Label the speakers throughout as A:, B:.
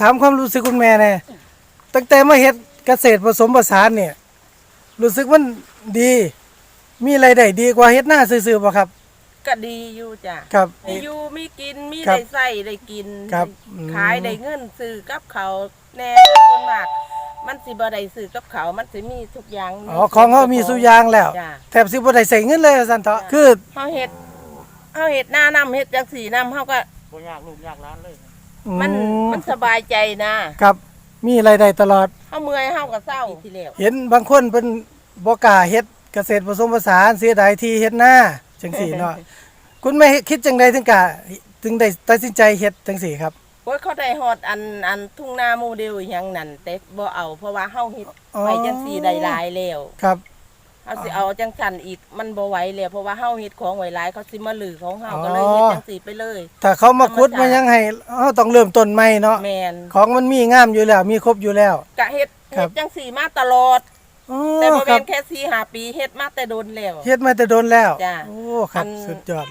A: ถามความรู้สึกคุณแม่แน่ตั้งแต่มาเฮ็ดเกษตรผสมผสานเนี่ย รู้สึกมันดี มีรายได้ดีกว่าเฮ็ดหน้าซื่อๆบ่ครับ
B: ก็ดีอยู่จ้ะ
A: ครับ
B: มีอยู่มีกินมี
A: ครับ
B: ได้ใส่ได้กิน
A: ครับ
B: ได้
A: อืม
B: ขายได้เงินซื้อกับเขาวแน่ส่วนมาก มันสิบ่ได้ซื้อกับเขาวมันสิมีทุกอย่าง
A: อ๋อของเขามีสุอยางแล้ว
B: จ้ะ
A: แถบสิบ่ได้ใส่เงินเลยว่าซั่นเถาะ
B: จ้ะ
A: คือ
B: เฮาเฮ็ดเฮาเฮ็ดหน้านำเฮ็ดจังสีนำเฮาก็
C: บ่ยากลูกยากร้านเลย
B: มัน
A: อื
B: มันสบายใจนะครับ
A: มีรายได้ตลอด
B: เฮาเมื่อยเฮาก็เศร้าทีแล้ว
A: เห็นบางคนเป็นบ่กล้าเฮ็ดเกษตรผสมผสานเสียดายที่เฮ็ดหน้าจังสี่เนาะคุณแม่คิดจังใดถึงกะถึงได้ตัดสินใจเฮ็ดจังสี่ครับ
B: โอ้ยเขาได้ฮอดอันอันทุ่งนาโมเดลอหยังนั่นแต่บ่เอาเพราะว่าเฮาเฮ็ด
A: อ๋อ
B: ไปจังสีได้หลายแล้ว
A: ครับ
B: เฮาสิเอาจังสันอีกมันบ่ไหวแล้วเพราะว่าเฮาเฮ็ดของไว้หลายเขาสิมาลือของเฮา
A: อ๋อ
B: ก็เลยเฮ็ดจังสีไปเลย
A: ถ้าเขามาขุด
B: ธรรม
A: มา
B: ชาติ
A: ยังให้เฮาต้องเริ่มต้นใหม่เนาะ
B: แม่น
A: ของมันมีงามอยู่แล้ว มีครบอยู่แล้ว
B: กะเฮ็ด
A: ครั
B: เฮ็
A: บ
B: ดจังสีมาตลอด
A: อ๋อ
B: แต่บ่
A: ครั
B: แม่
A: บ
B: นแค่สี่ห้าปีเฮ็ดมาแต่โดนแล้ว
A: เฮ็ดมาแต่โดนแล้ว
B: จ้ะ
A: โอ้ ครับ
B: อัน
A: สุดยอด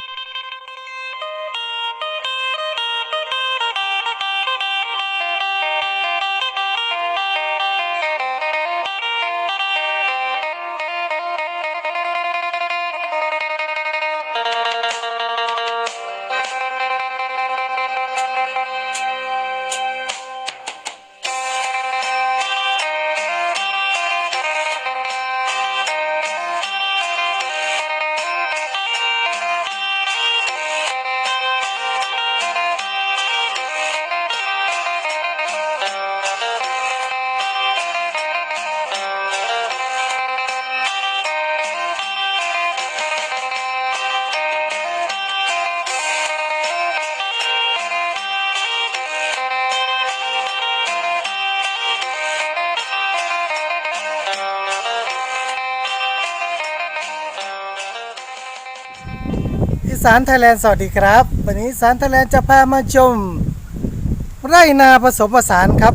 A: านไทยแลนด์สวัสดีครับ วันนี้สานไทยแลนด์จะพามาชม ไร่นาผสมผสานครับ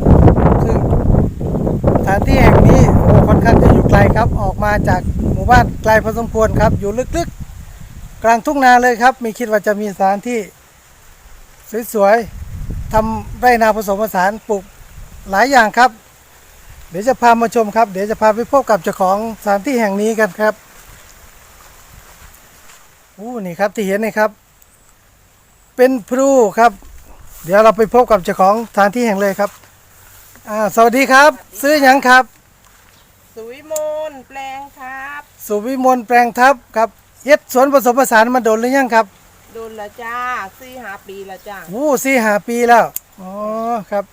A: ซึ่งสถานที่แห่งนี้โอ้ค่อนข้างจะอยู่ไกลครับ ออกมาจากหมู่บ้านไกลพอสมควรครับ อยู่ลึกๆ กลางทุ่งนาเลยครับม่คิดว่าจะมีสถานที่ สวยๆทำไร่นาผสมผสานปลูกหลายอย่างครับ เดี๋ยวจะพามาชมครับ เดี๋ยวจะพาไปพบกับเจ้าของสถานที่แห่งนี้กันครับ อู้นี่ครับที่เห็นนี่ครับ เป็นพลูครับ เดี๋ยวเราไปพบกับเจ้าของสถานที่แห่งเลยครับอ่าสวัสดีครับ ซื้อหยังครับ
B: สุวิมลแปลงครับ
A: สุวิมลแปลงทับครับเย็ดสวนผสมผสานมาโดนหรือยังครับ
B: โดนละจ้าสี่ห้าปีละจ้า
A: อู้สี่หาปีแล้วอ๋อครับ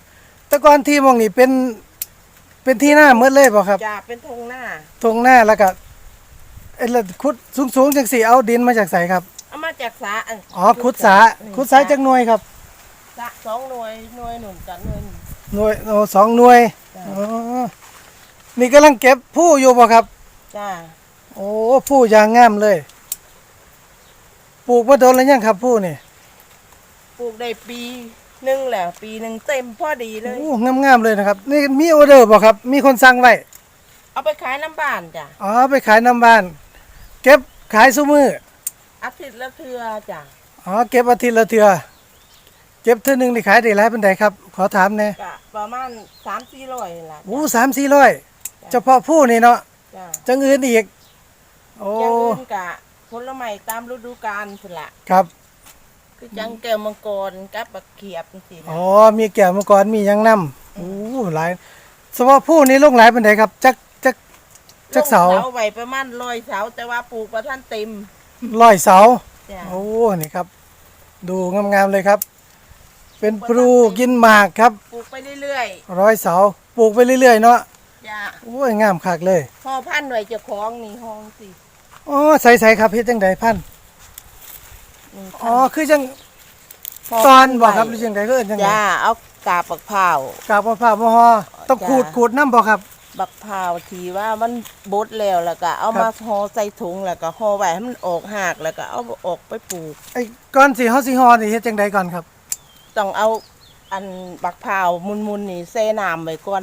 A: แต่ก่อนที่หมองนี่เป็นเป็นที่หน้าเมื่อเลยเปล่ะครับ
B: จ้าเป็นทงหน้า
A: ตรงหน้าแล้วก็เอ็นละขุดสูงๆจังสี่เอาดินมาจากใสครับ
B: เอามาจากสาอัน
A: อ๋อขุดสาขุดสาจากหน่วยครับ
B: สะสองหน่วยหน่วยหนุนกับหน่วยหนึ่ง
A: หน่วยโอ้สองหน่วย
B: จ้ะ
A: อ๋อนี่กำลังเก็บผู้อยู่บ่ครับ
B: จ้า
A: โอ้ผู้ยางงามเลย ปลูกมาโดนแล้วยังครับผู้นี่
B: ปลูกได้ปีหนึ่งแล้วปีหนึ่งเต็มพอดีเลย
A: โอ้งามงามๆเลยนะครับ นี่มีออเดอร์บ่ครับ มีคนสั่งไว้
B: เอาไปขายน้ำบ้านจ้ะ
A: อ๋อไปขายน้ำบ้าน เก็บขายซุมือ
B: อาทิตย์ละเทือจ้ะ
A: อ๋อเก็บอาทิตย์ละเทื่อเก็บเทื่อหนึงนี่ขายได้หลายปานใดครับ ขอถามแหน่
B: กะประมาณสามสี่ร้อยละ
A: โอ้สามสี่ร้อยเฉพาะผู้นี่เนาะ
B: จ้ะ
A: จังอื่นอีก โอ้
B: อย่างอื่นกะผลไม้ตามฤดูกาลพุ่นละ
A: ครับ
B: คือจังแก้วมังกรกับบักเขียบจังซี่นะ
A: อ๋อมีแก้วมังกรมีหยังนำโอ้หลายเฉพาะผู้นี่ลงหลายปานใดครับจัก จักจักเสา
B: ลงเสาไว้ประมาณร้อยเสาแต่ว่าปลูกประท่านเต็ม
A: ร้อยเสา
B: จ้ะ
A: โอ้ นี่ครับ ดูงามๆเลยครับ เป็นปลูกกินหมากครับ
B: ปลูกไปเรื่อย
A: ร้อยเสา ปลูกไปเรื่อยๆเนาะ
B: ๆจ้ะ
A: โอ้ย งามคักเลย
B: ห่อพันธุ์ไว้เจ้าของนี่ห้องสิ
A: อ๋อ ใส่ๆครับเฮ็ดจังไดพันธุ์
B: นี่
A: อ๋อ คือจัง
B: ห่
A: ตอนบ่ครับห
B: ไว้
A: รือจังไดก็เอิ้นจังได
B: จ้าเอากาบบักพร้าว
A: กาบมะพร้าวมะฮอต้อง
B: จ้ะ
A: ขูดขูดน้ำบ่ครับ
B: บักพร้าวทีว่ามันบดแล้วแล้วก็เอา
A: ครั
B: มา
A: บ
B: ห่อใส่ถุงแล้วก็ห่อไว้ให้มันออกหากแล้วก็เอาออกไปปลูก
A: ไอ้ก่อนสิเฮาสิฮอนี่เฮ็ดจังไดก่อนครับ
B: ต้องเอาอันบักพร้าวมุนๆนี่แช่น้ำไว้ก่อน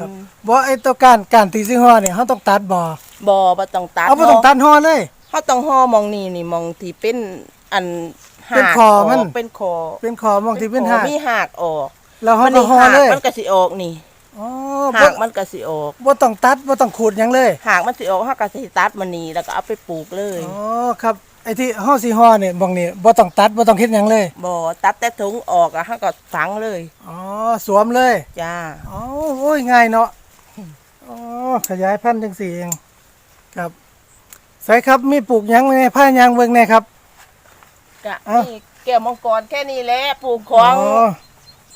A: บ่ไอ้ตัวการการที่สิฮอนี่เฮาต้องตัดบ่
B: บ่บ่ต้องตัด
A: เอาบ่ต้องตัดฮอเลย
B: เฮาต้องห่อมองนี่นี่มองที่เป็นอันหาก
A: เป็นคอมัน
B: กเป็นคอ
A: เป็นคอมองที่เป็นหาก
B: มีหากออก
A: แล้วเฮา
B: มัน
A: ก็
B: นี่
A: ห่อ
B: หาก
A: เลย
B: มันก็สิออกนี่
A: อ๋อ
B: หา
A: บ่
B: กมันก็สิออก
A: บ่ต้องตัดบ่ต้องขูดหยังเลย
B: หากมันสิออกเฮาก็สิตัดมันนี่แล้วก็เอาไปปลูกเลย
A: อ๋อครับไอ้ที่เฮาสิห่อเนี่ยบ่งนี่บ่ต้องตัดบ่ต้องเฮ็ดหยังเลย
B: บ่ตัดแต่ถุงออกอะเฮาก็ฝังเลย
A: อ๋อสวมเลย
B: จ้า
A: อ๋อโอ้ยง่ายเนาะอ๋อขยายพันธุ์จังสี่เองครับใส่ครับมีปลูกหยังไว้ในผ้ายางเบิ่งแน่ครับ
B: ก็
A: อ้าว
B: นี่แก้วมังกรแค่นี้แหละปลูกของ
A: อ๋อ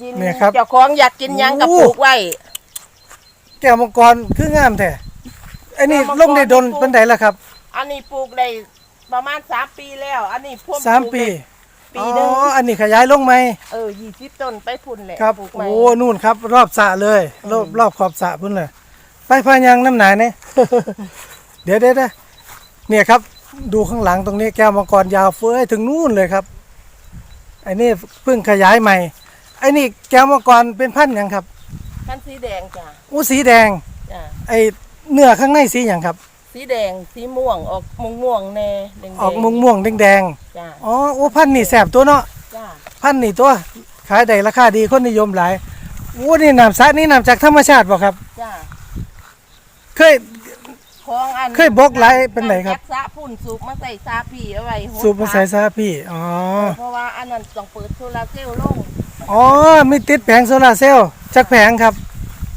B: กิน
A: เนี่ยครับ
B: เจ้าของอยากกินหยังก็
A: โอ้
B: ปลูกไว้
A: แก้วมังกรคืองามแท้ไอ้นี่
B: แก้วมังกร
A: ลงได้ดน
B: ปลูก
A: ปานใดล่ะครับ
B: อันนี้ปลูกได้ประมาณสามปีแล้ว อันนี้พ่วง
A: สาม
B: ลูก
A: ปี
B: ได้ปี
A: อ๋อ
B: หนึง
A: อันนี้ขยายลงไหม
B: เออยี่สิบต้นไปพุ่นแหละ
A: ครับ
B: ปลูกใหม่
A: โอ้ นู่นครับ รอบสระเลย รอบ
B: อืม
A: รอบขอบสระพุ่นเลย ไปพายางน้ำหนาเนี่ย เดี๋ยวเดี๋ยวเดี๋ยวเนี่ยครับ ดูข้างหลังตรงนี้แก้วมังกรยาวเฟ้ยถึงนู่นเลยครับไอ้นี่เพิ่งขยายใหม่ไอ้นี่แก้วมังกรเป็นพันธุ์หยังครับ
B: ขั้นสีแดงจ้ะ
A: อู้สีแดง
B: จ้ะ
A: ไอ้เนื้อข้างในสีหยังครับ
B: สีแดงสีม่วงออกม่วงม่วงๆแน่แดงๆ
A: ออกม่วงม่วงแดงแดง
B: จ้ะ
A: ๆอ๋อโอ้พันธุ์นี่แสบตัวเนาะ
B: จ้ะ
A: พันธุ์นี่ตัวขายได้ราคาดีคนนิยมหลายโอ้นี่น้ำสระนี่น้ำจากธรรมชาติบ่ครับ
B: จ้ะ
A: เคย
B: ของอัน
A: เคยบอกหลายเป็นไหนครับ
B: จักสะพุ่นสูบมาใส่ซาพีเอาไว้โหด
A: สูบมาใส่ซาพี่อ๋อ
B: เพราะว่าอันนั้นต้องเปิดโซลาร์เซลล์ลง
A: อ๋อมีติดแผงโซลาร์เซลล์จักแผงครับ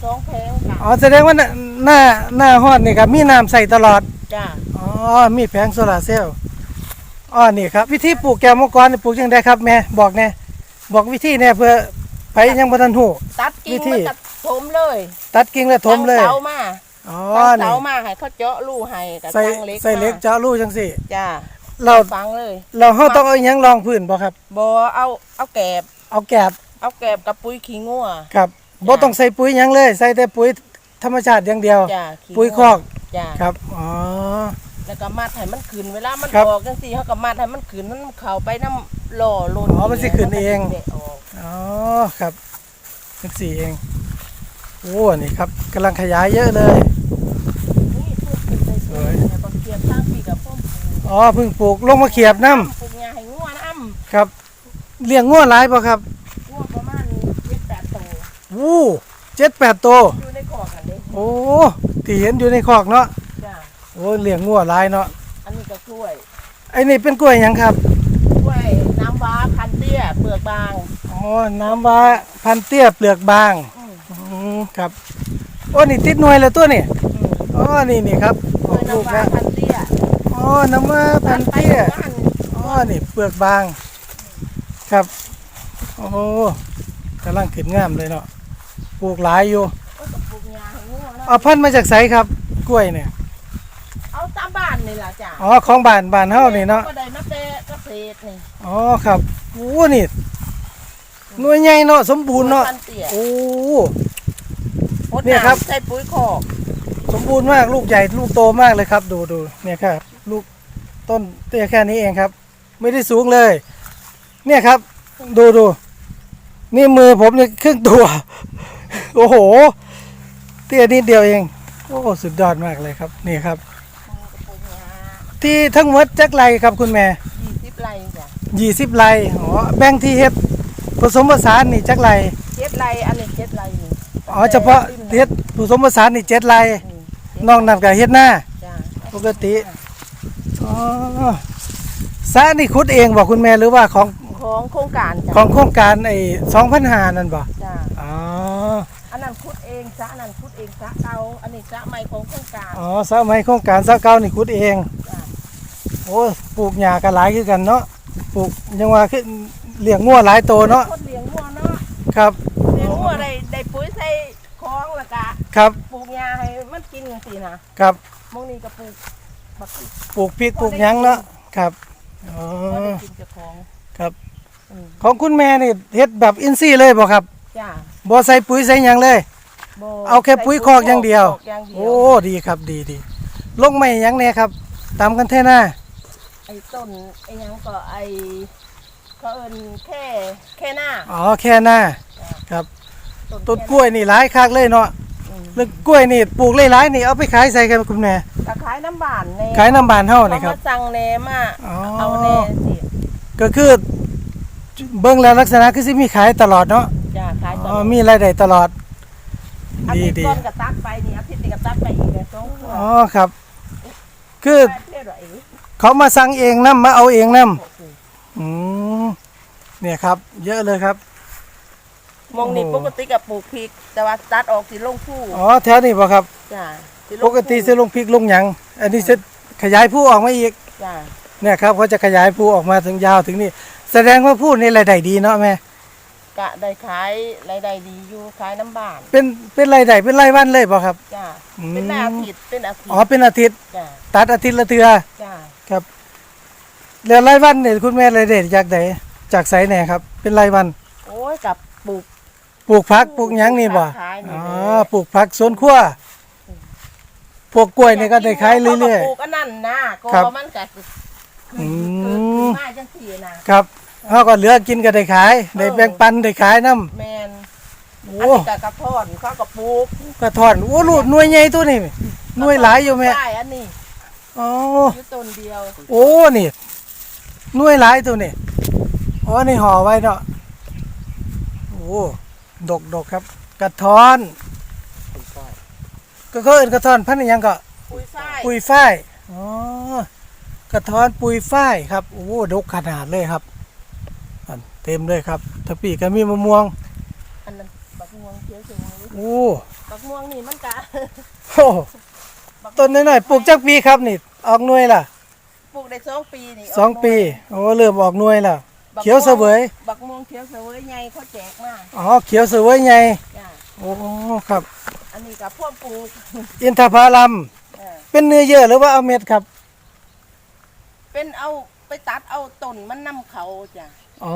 B: สองแผงค่ะ
A: อ๋อแสดงว่าหน้าหน้าหน้าฮอดนี่ครับมีน้ำใส่ตลอด
B: จ้ะ
A: อ๋อมีแผงโซลาร์เซลล์อ๋อนี่ครับ วิธีปลูกแก้วมังกรนี่ปลูกยังไงครับแม่บอกแน่บอกวิธีแน่เพื่อไปยังบ่ทันหู
B: ตัดกิ่ง
A: วิธี
B: มันก็ถมเลย
A: ตัดกิ่งแล้วถมเลย
B: ตั้งเสามา
A: อ๋อ
B: ตั้ง
A: นี่
B: เสามาให้เขาเจาะรูให้กับ
A: ใส่
B: ตั้งเล็ก
A: ใส่เหล็ก
B: มา
A: เจาะรูจังสิ
B: จ้ะ
A: เรา
B: ฟังเลย
A: เราเฮาต้องเอาอิหยังรองพื้นบ่ครับ
B: บอเอาเอาแกบ
A: เอาแกบ
B: เอาแกบกับปุ๋ยขี้งัว
A: ครับบ่ต้องใส่ปุ๋ยหยังเลย ใส่แต่ปุ๋ยธรรมชาติอย่างเดียว
B: จ้ะขี้
A: ปุ๋ย
B: งัว
A: คอก
B: จ้ะ
A: ครับอ๋อ
B: แล้วก็มัดให้มันขึ้นเวลามัน
A: ครับ
B: ออกจังซี่เขาก็มัดให้มันขึ้นมันเข้าไปน้ำหล่อหล่น
A: อ๋อมันสิขึ้นเอง
B: มัก็สิได้ออก
A: อ๋อครับเป็นสี่เองโอ้นี่ครับกำลังขยายเยอะเลย
B: นี่ปลูกขึ้นได้
A: สวย
B: แล้วก็เกียบสร้างปีกับพ่อมปลูก
A: อ๋อเพิ่งปลูกลงมาเขียบน้
B: ปลูกหญ้าให้งัวน้ำ
A: ครับ เลี้ยงงัวหลายป่ะครับำ
B: งัวประมาณเจ็ดแปดตัว
A: วู้เจ็ดแปดตัว
B: อยู่ในคอกกันเด้
A: โอ้ที่เห็นอยู่ในคอกเนาะ
B: จ้ะ
A: โอ้เลี้ยงงัวหลายเนาะ
B: อันนี้ก็กล้วย
A: ไอ้นี่เป็นกล้วยหยังครับ
B: กล้วยน้ำว้าพันเตี้ยเปลือกบาง
A: อ๋อน้ำว้าพันเตี้ยเปลือกบาง
B: อืม
A: อืมครับโอ้นี่ติดหน่วยแล้วตัวนี่
B: อืม
A: อ๋อนี่นี่ครับ
B: กล้วย
A: ลูก
B: น้ำว้า
A: แล้ว
B: พันเตี้ย
A: อ๋อน้ำว้าพัน
B: ไป
A: เตี้ย
B: บ้าน
A: อ๋อนี่เปลือกบาง ครับ โอ้กำลังขึ้นงามเลยเนาะปลูกหลายอยู่
B: ก็กับปลูกหญ้าให้งัวเนาะ
A: เอาพันธุ์มาจากไสครับ กล้วยเนี่ย
B: เอาตามบ้านนี่ล่ะจ้ะ
A: อ๋อของบ้านบ้านเฮานี่เนาะ
B: ก็ได้มาแต่เกษตรนี่
A: อ๋อครับโอ้นี่หน่วยใหญ่เนาะสมบูรณ์เนาะ
B: พันเตี้ย
A: โอ้
B: หด
A: เนี่ยครับำ
B: ใส่ปุ๋ยคอก
A: สมบูรณ์มากลูกใหญ่ลูกโตมากเลยครับ ดูดูเนี่ยครับ ลูกต้นเตี้ยแค่นี้เองครับ ไม่ได้สูงเลย เนี่ยครับ ดูดูนี่มือผมนี่ครึ่งตัว โอ้โห เตี้ยนิดเดียวเอง โอ้สุดยอดมากเลยครับ นี่ครับ
B: ปลูกหญ้า
A: ที่ทั้งหมดจักไรครับคุณแม่
B: ยี่สิบไร่จ้ะ
A: ยี่สิบไรอ๋อแบ่งที่เฮ็ดผสมผสานนี่จักไร
B: เจ็ดไร่อันนี้เจ็ดไร่นี่
A: อ๋อเฉพาะเฮ็ดผสมผสานนี่เจ็ดไร
B: อืม
A: นอกนั้นก็เฮ็ดหน้า
B: จ้ะ
A: ปกติอ๋อสระนี่ขุดเองบอกคุณแม่หรือว่าของ
B: ของโครงการจ้ะ
A: ของโครงการไอ้สองพันหานั่นบ่
B: จ้ะ
A: อ๋อ
B: อันนั้นคุดเองซะอันนั้นคุดเองซะเก่าอันนี้ซะใหม่ของโครงการ
A: อ๋อสระไม้โครงการสระเก้านี่ขุดเอง
B: จ้ะ
A: โอ้ปลูกหญ้าก็หลายคือกันเนาะปลูกยังว่าคือเลี้ยงงัวหลายโตเนาะ
B: คนเลี้ยงวัวเนาะ
A: ครับ
B: เลี้ยงวัวได้ได้ปุ๋ยใส่คลองแล้วก็
A: ครับ
B: ปลูกหญ้าให้มันกินจังซี่นะครับมองนี่ก็ปลูกบักพริก
A: ปลูกพริกปลูกหยังเนาะครับอ๋อ
B: ก็ได้กินเจ้าของ
A: ครับ
B: อืม
A: ของคุณแม่นี่เฮ็ดแบบอินทรีย์เลยบ่ครับ
B: จ้ะ
A: บ่ใส่ปุ๋ยใส่หยังเลย
B: บ่
A: เอาแค่ปุ๋ยคอกอย่างเดียว
B: คอกอย่างเดียว
A: โอ้ดีครับดีดีลงไม่หยังแน่ครับ ตามกันเทน่า
B: ไอ้ต้นไอ้หยังก็ไอ้เขาเอิ้นแค่แค่หน้า
A: อ๋อแค่หน้าครับต้น
B: แค่
A: กล้วยนี่หลายคักเลยเนาะ
B: อืม
A: แล้วกล้วยนี่ปลูกหลายๆนี่เอาไปขายใส่กันคุณแม่
B: ก็ขายน้ำบานแน่
A: ขายน้ำบานเฮา
B: เขา
A: นี่ครับ
B: มาสั่งแน่มา
A: อ๋อ
B: เอาแน่สิ
A: ก็คือ เบิ่งแล้วลักษณะคือสิมีขายตลอดเนาะ
B: จ้ะขายต
A: อ๋อมีรายได้ตลอด
B: อา
A: ดี
B: ทิตย์
A: ดี
B: ก่อนก็ตัดไปนี่อาทิตย์นี้ก็ตัดไปอีกเลยสองตัว
A: อ๋อครับ คือ
B: แปดเท่าไหร่
A: เขามาสั่งเองนํมาเอาเองนํอืมเนี่ยครับ เยอะเลยครับ
B: มองนี่
A: โอ้
B: ปกติกับปลูกพริก แต่ว่าตัดออกสิลงผู้
A: อ๋อแถวนี้ป่ะครับ
B: จ้าสิลง
A: ปกติจะลงพริกลงหยังอันนี้จะขยายผู้ออกมาอีก
B: จ้า
A: เนี่ยครับเขาจะขยายผู้ออกมาถึงยาวถึงนี่ แสดงว่าผู้นี่รายได้ดีเนาะแม่
B: กะได้ขายรายได้ดีอยู่ขายน้ำบ้าน
A: เป็นเป็นรายได้เป็นรายวันเลยป่ะครับ
B: จ้า
A: อืม
B: เป็นหน้าอาทิตย์เป็นอาทิต
A: อ๋อ
B: ย์
A: เป็นอาทิตย์
B: จ้า
A: ตัดอาทิตย์ละเทือ
B: จ้า
A: ครับ แล้วรายวันเนี่ยคุณแม่รายได้จากไหนจากไสแหน่ครับ เป็นรายวัน
B: โอ้ยกับปลูก
A: ปลูกผักปลูกหยังนี่บ่
B: ขายนี่
A: อ๋อ
B: แหละ
A: ปลูกผักสวนครัวพวกกล้วยนี่ก็ได้ขายเรื่อย
B: ขาก็ปลูกอันนั้นนะก็
A: ครับ
B: มันก็คื อ
A: อื
B: คือ
A: ม
B: มาจังซี่นะ
A: ๆครับเขาก็เหลือกินก็ได้ขาย ได้แบ่งปันได้ขายน้ำ
B: แมน
A: โอ้
B: อันนี้ก็กระท่อนเขาก็ปลูก
A: กระถอนโอ้ลูกหน่วยใหญ่ตัวนี้หน่วยหลายอยู่แม่
B: ใช่อันนี้
A: อ๋อ
B: อยู่ต้นเดียว
A: โอ้นี่หน่วยหลายตัวนี่อ๋อนี่ห่อไว้เนาะโอ้ดกดกครับ กระท้อน ก็เขาเอินกระท้อนพันธุ์อิหยังก็
B: ปุยฝ้าย
A: ปุยฝ้าย อ๋อ กระท้อนปุยฝ้ายครับโอ้ดกขนาดเลยครับอันเต็มเลยครับทะปีก็มีมะม่วง
B: อันนั้นบักม่วงเขียวสวย
A: โอ้
B: บักม่วงนี่มันกะ
A: โหต้นน้อยๆปลูกจักปีครับนี่ ออกหน่วยล่ะ
B: ปลูกได้สองปีนี่
A: สองปีโอ้เริ่มออกหน่วยแล้ว
B: บัก
A: เขียวเสวย
B: บักม่วงเขียวเสวยไงเขาแจกมา
A: อ๋อเขียวเสวยไง
B: จ้ะ
A: โอ้ครับ
B: อันนี้กับพวกปลูก
A: อินทผลัม
B: เออ
A: เป็นเนื้อเยอะหรือว่าเอาเม็ดครับ
B: เป็นเอาไปตัดเอาต้นมันนํเขาจ้ะ
A: อ๋อ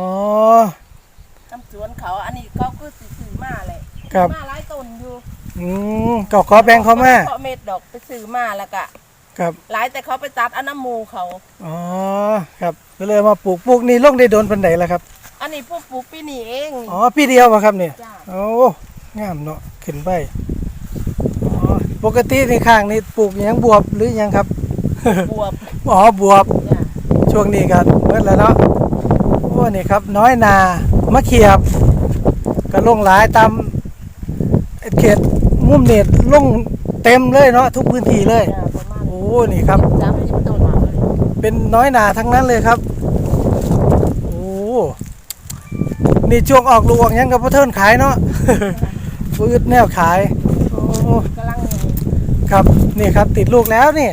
B: นํสวนเขา อันนี้เขาคือสิซื้อมาเลย
A: ครับ
B: มาหลายต้นอยู่
A: อืมก็ขอแบ่งเขามา
B: เพราะเม็ดดอกไปซื้อมาแล้วก็
A: ครับ
B: หลายแต่เขาไปตัดเอาน้ำหมูเขา
A: อ๋อครับก็เลยมาปลูกปลูกนี่ลงได้โดนปันไดแล้วครับ
B: อันนี้พวกปลูกปีนี้เอง
A: อ๋อปีเดียวป่ะครับเนี่ย
B: จ้ะ
A: โอ้งามเนาะขึ้นไปอ๋อปกติในข้างนี่ปลูกหยังบวบหรือหยังครับ
B: บวบ
A: อ๋อบวบ
B: จ้ะ
A: ช่วงนี้กันเมื่อแล้วเนาะโอ้นี่ครับน้อยนามะเขียบก็ลงหลายตามเขตมุมเน็ตลงเต็มเลยเนาะทุกพื้นที่เลย
B: จ้
A: โอ้นี่ครับ
B: เป็
A: นน้อยนาทั้งนั้นเลยครับ โอ้นี่ช่วงออกลูกออกยังกับพ่อเทินขายเนาะฟืดแนวขายครับนี่ครับติดลูกแล้วนี่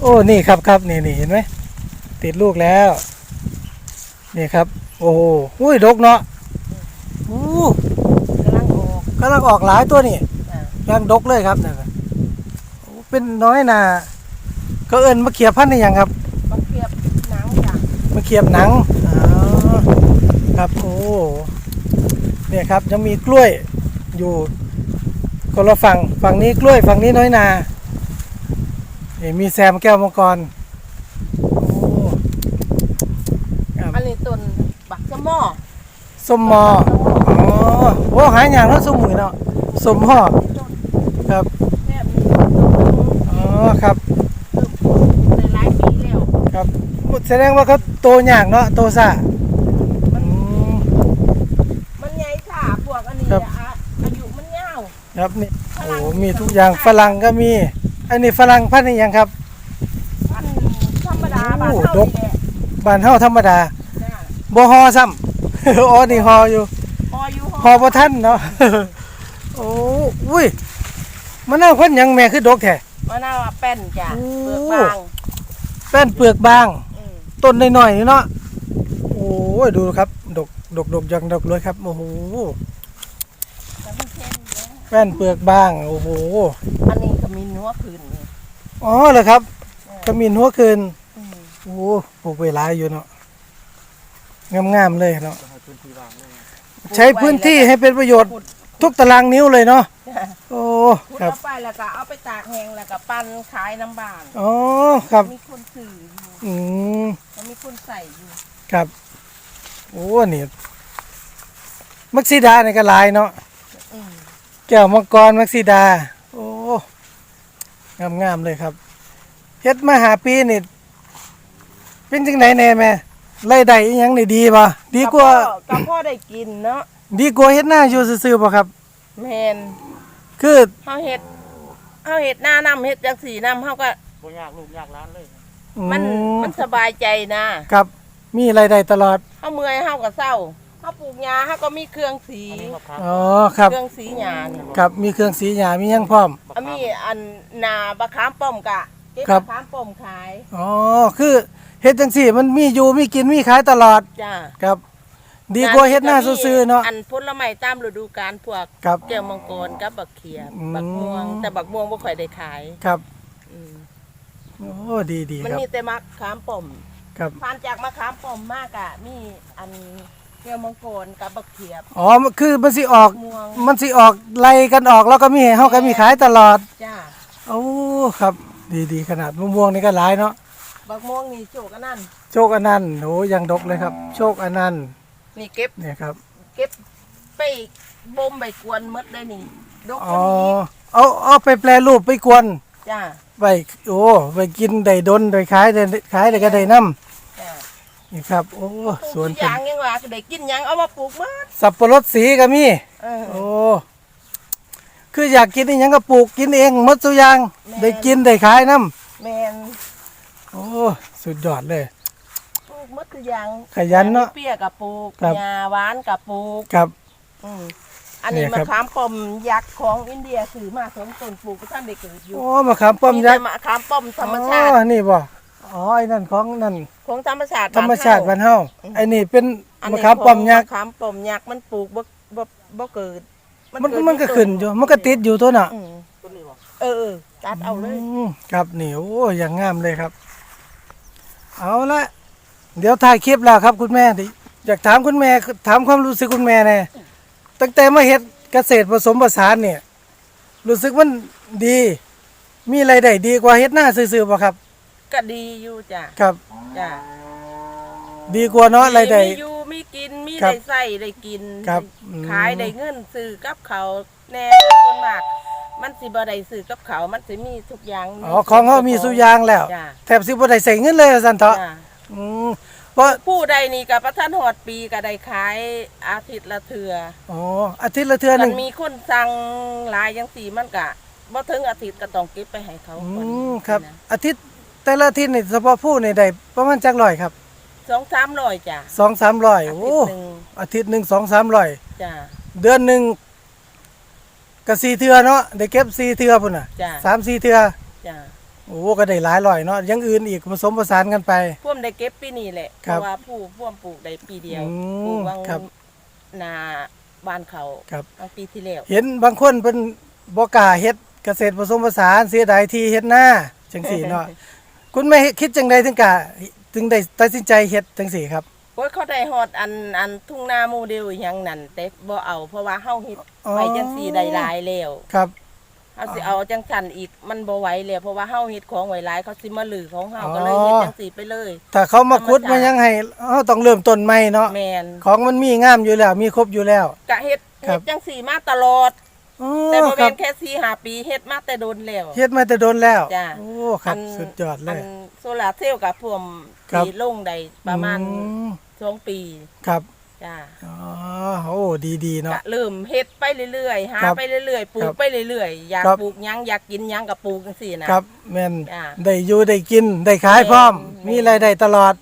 A: โอ้นี่ครับครับนี่นี่เห็นไหม ติดลูกแล้ว นี่ครับ โอ้โหอุ้ยดกเนาะอู้
B: กำลังออก
A: กำลังออกหลายตัวนี่
B: จ้ะ
A: กำลังดกเลยครับนี่นน่ะโอ้เป็นน้อยนาก็เอิญมะเขียบพันธุ์นี่ยังครับ
B: บักเขียบหนังจ้ะ
A: มะเขียบหนังอ๋อครับโอ้เนี่ยครับยังมีกล้วยอยู่คนละฝั่งฝั่งนี้กล้วยฝั่งนี้น้อยนานี่มีแซมแก้วมังกรโอ้ครับ
B: อันนี้ต้นบักสะ หมอ
A: ส้มมออ๋อโอ้หายอย่างแล้วสมุยเนาะสมห่อ
B: ต้น
A: ครับ
B: แค่มีต้น
A: อ๋อครับ
B: เริ่มปลูกได้หลายปีแล้ว
A: ครับแสดงว่าเขาโตอย่างเนาะโตซ่าอืม
B: มันใหญ่ค่ะพวกอันนี้
A: ครับ
B: อะอายุมันยาว
A: ครับนี่โอ้มีทุกอย่างฝรั่งก็มี อันนี้ฝรั่งพันธุ์นี่ยังครับ
B: อันธรรมดา
A: โอ้
B: บ้านเฮา
A: ดก
B: นี่แหละ
A: บ้านเฮาธรรมดา
B: จ้ะ
A: บ่ฮอซ้ำ อ๋อนี่ฮออยู่
B: พออยู่
A: ฮอบ่ทันเนาะ โอ้อุ้ยมันน่าคนหยังแม่คือดกแท้
B: มะนาวอะแป้นจ้ะ
A: โอ้
B: เปลือกบาง
A: แป้นเปลือกบาง
B: อืม
A: ต้นน้อยๆนี่เนาะ โอ้ยดูครับ ดกดกดกยังดกเลยครับ โอ้โห
B: แต่มันเค็มนะ
A: แป้นเปลือกบาง โอ้โห
B: อันนี้ก็มีนัวคืนนี่
A: อ๋อเหรอครับขมิ้นหัวคืน
B: อืม
A: โอ้ปลูกไปหลายอยู่เนาะ งามๆเลยเนาะใช้พื้นที่ให้เป็นประโยชน์ทุกตารางนิ้วเลยเนาะ
B: จ้ะ
A: โอ้
B: ขุด
A: ครับ
B: เอาไปแล้วก็เอาไปตากแห้งแล้วก็ปั้นขายน้ำบาน
A: อ๋อครับ
B: มีคนซื้ออยู่
A: อืม
B: แล้วมีคนใส่อยู่
A: ครับโอ้นี่มักซีดาในก็หลายเนาะ
B: อืม
A: แก้วมังกรมักซีดา โอ้งามๆเลยครับเฮ็ดมาหาปีนี่เป็นจังไหนแน่แม่ รายได้อีหยังนี่ดีป่ะดีกว่า
B: ก็พ่อได้กินเนาะ
A: ดีกว่าเฮ็ดหน้าอยู่ซื่อๆบ่ครับ
B: แมน
A: คือ
B: เฮาเฮ็ดเฮาเฮ็ดหน้านำเฮ็ดจังสีนำเฮาก็
C: บ่ยากลูกยากร้านเลย
B: มัน
A: อื
B: มันสบายใจนะ
A: ครับ มีรายได้ตลอด
B: เฮาเมื่อยเฮาก็เศร้าเฮาปลูกหญ้าเฮาก็มีเครื่องสี
C: อันนี้มะพร้าว
A: อ๋อครับ
B: เครื่องสีหญ้านี่
A: ครับมีเครื่องสีหยามีหยังพร้อม
B: อะมีอันนาบะขามป้อมกะเก็บ
A: ครับ
B: บะขามป้อมขาย
A: อ๋อคือ เฮ็ดจังซี่ มันมีอยู่มีกินมีขายตลอด
B: จ้า
A: ครับ ดีกว่าเฮ็ดหน้าซื่อๆเนาะ
B: อันผลไม้ตามฤดูกาลพวก
A: ครับ
B: แก้วมังกรกับบักเขียบ
A: อืม
B: บักม่วง แต่บักม่วงบ่ค่อยได้ขาย
A: ครับ
B: อืม
A: โอ้ดีดี
B: มัน
A: ครับ
B: มีแต่มะขามป้อม
A: ครับ
B: ผ่านจากมะขามป้อมมากอะมีอันแก้วมังกรกับบักเขียบ
A: อ๋อมันคือมันสิออก
B: ม่วง
A: มันสิออกไล่กันออกแล้วก็มีให้เฮาก็มีขายตลอด
B: จ้า
A: โอ้ครับ ดีดีขนาดมะม่วงนี่ก็หลายเนาะ
B: บักม่วงนี่โจกอันนั้น
A: โชคอนันต์โอ้ยังดกเลยครับ โชคอนันต์
B: นี่เก็บ
A: เนี่ยครับ
B: เก็บไปบ่มใบกวนหมดได้นี่ดก
A: อ๋
B: ก
A: อ
B: ว่านี้อีก
A: เอาเอาไปแปรรูปไปกวน
B: จ้า
A: ไปโอ้ไปกินได้ดนได้ขายได้ขายได้ก็ได้น้
B: จ้าำ
A: นี่ครับโอ้สวน
B: ทุก
A: เป็
B: อนย่างยังว่าได้กินหยังเอามาปลูกหมด
A: สับปะรดสีก็มี
B: เออ
A: โอ้คืออยากกินอีหยังก็ปลูกกินเองหมดทุกอย่าง
B: แม่น
A: ได้กินได้ขายน้
B: แมนำ
A: โอ้สุดยอดเลย
B: ปลูกหมดทุกอย่าง
A: ขยันเนาะ
B: เปียกับปลูก
A: ครับ
B: ยาหวานกับปลูก
A: ครับ
B: อืมอันนี้
A: เนี่ยครั
B: มะ
A: บ
B: ขามป้อมยักษ์ของอินเดียถือมาสองต้นปลูกก็ท่านได้เกิดอยู่
A: โอ้มะขามป้อมยักษ์
B: แต่มะขามป้อมธรรมชาติ
A: อ๋อนี่บ่อ๋อไอ้นั่นของนั่น
B: ของธรรมชาติ
A: ธรรมชาติ
B: บ้
A: บ้านนเฮาไอ้นี่เป็น
B: เฮา
A: มะขามป้อมยักษ์
B: มะขามป้อมยักษ์มันปลูกบ่บ่บ่เกิด
A: มัน
B: เกิด
A: มันก็
B: ที่
A: ขึ้นอยู่ มันก็ติดอยู่ตัวน่ะ
B: อืม
C: ต้นนี้บ่
B: เออเออตัดเอาเลย
A: มครับนี่โอ้อย่างงามเลยครับ เอาละเดี๋ยวถ่ายคลิปแล้วครับคุณแม่ดิอยากถามคุณแม่ถามความรู้สึกคุณแม่แน่ตั้งแต่มาเฮ็ดเกษตรผสมผสานเนี่ย รู้สึกมันดี มีรายได้ดีกว่าเฮ็ดหน้าซื่อๆป่ะครับ
B: ก็ดีอยู่จ้ะ
A: ครับ
B: จ้ะ
A: ดีกว่าเนาะรายได้
B: มีอยู่มีกินมี
A: ครับ
B: ได้ใส่ได้กิน
A: ครับอืม
B: ขายได้เงินซื้อกับเขาวแน่ส่วนมาก มันสิบ่ได้ซื้อกับเขาวมันสิมีทุกอย่าง
A: อ๋อของเขามีสุอยางแล้ว
B: จ้ะ
A: แทบสิบ่ได้ใส่เงินเลยว่าซั่นเถาะ
B: จ้ะ
A: อืมเพราะ
B: ผู้ใดนี่กับประท่านหอดปีก็ได้ขายอาทิตย์ละเทือ
A: อ๋ออาทิตย์ละเทื่อห
B: มั
A: นึ
B: น
A: ง
B: มีคนสั่งหลายจังสี่มันก็บ่ถึงอาทิตย์ก็ต้องเก็บไปให้เขา
A: อื
B: ก่อน
A: มครับ
B: นะ
A: อาทิตย์แต่ละอาทิตย์นี่เฉพาะผู้นี่ได้ประมาณจักร้อยครับ
B: สองสามร้อยจ้ะ
A: สองสามร้อย
B: อา
A: โอ้
B: ทิตย์หนึ่ง
A: อาทิตย์หนึ่งสองสามร้อย
B: จ้ะ
A: เดือนหนึ่ง ก็สี่เทือเนาะได้เก็บสี่เทือพุ่นน่ะ
B: จ้ะ
A: สามสี่เทือ
B: จ้ะ
A: โอ้ก็ได้หลายร้อยเนาะอยังอื่นอีกผสมผสานกันไป
B: พ่วมได้เก็บปีนี้แหละเพ
A: ครับ
B: ราะว่าผู้พ่วมปลูกได้ปีเดียว
A: อืม
B: ปลูกวัง
A: ครับ
B: นาบ้านเขา
A: ครับ
B: บางปีที่แล้ว
A: เห็นบางคนเป็นบ่กล้าเฮ็ดเกษตรผสมผสานเสียดายที่เฮ็ดหน้าจังสี่เนาะ คุณแม่คิดจังใดถึงกะถึงได้ตัดสินใจเฮ็ดจังสี่ครับ
B: โอ้ยเขาได้ฮอดอันอันทุ่งนาโมเดลอหยังนั่นแต่บ่เอาเพราะว่าเฮาเฮ็ด
A: อ๋อ
B: ไปจังสี่ได้หลายแล้ว
A: ครับ
B: เฮาสิเอาจังซั่นอีกมันบ่ไหวแล้วเพราะว่าเฮาเฮ็ดของไว้หลายเขาสิมาลือของเฮา
A: อ๋อ
B: ก็เลยเฮ็ดจังสี่ไปเลย
A: ถ้าเขามาขุด
B: ธรรมชาติ
A: มายังให้เฮาต้องเริ่มต้นใหม่เนาะ
B: แม่น
A: ของมันมีงามอยู่แล้ว มีครบอยู่แล้ว
B: ก็เฮ็ด
A: ครั
B: เฮ็
A: บ
B: ดจังสี่มาตลอด
A: อ๋อ
B: แต่บ่
A: ค
B: แม่
A: รับ
B: นแค่สี่ห้าปีเฮ็ดมาแต่โดนแล้ว
A: เฮ็ดมาแต่โดนแล้ว
B: จ้ะ
A: โอ้ครับ
B: น
A: สุดยอดเล
B: อั
A: ย
B: นโซลาร์เซลล์กับพวม
A: ครับ
B: สีลงได้ประมาณ
A: อืม
B: สองปี
A: ครับ
B: จ้า
A: อ๋อโอ้ดีๆเนาะ
B: ก็เริ่มเฮ็ดไปเรื่อยๆหา
A: ครับ
B: ไปเรื่อยๆปลู
A: ครั
B: ก
A: บ
B: ไปเรื่อยๆอยาก
A: ครับ
B: ปลูกหยังอยากกินหยังก็ปลูกจังซี่นะ ครับ
A: แม่น
B: จ้ะ
A: ได้อยู่ได้กินได้ขายพร้อม
B: แม่น
A: มีรายได้ตลอด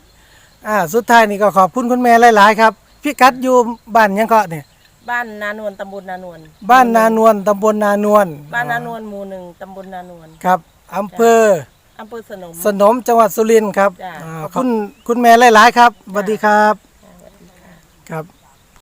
A: อ่า สุดท้ายนี่ก็ขอบคุณคุณแม่หลาย ๆ ครับ พี่กัดอยู่บ้านหยังเกาะเนี่ย
B: บ้านนานวลตำบลนานวล
A: บ้านนานวลตำบลนานวล
B: บ้านนานวลหมู่หนึ่งตำบลนานวล
A: ครับอำเภอ
B: อำเภอสนม
A: สนมจังหวัดสุรินทร์ครับ
B: จ้ะ
A: อ่าขอบคุณคุณแม่หลายๆครับสวัสดีครับครับ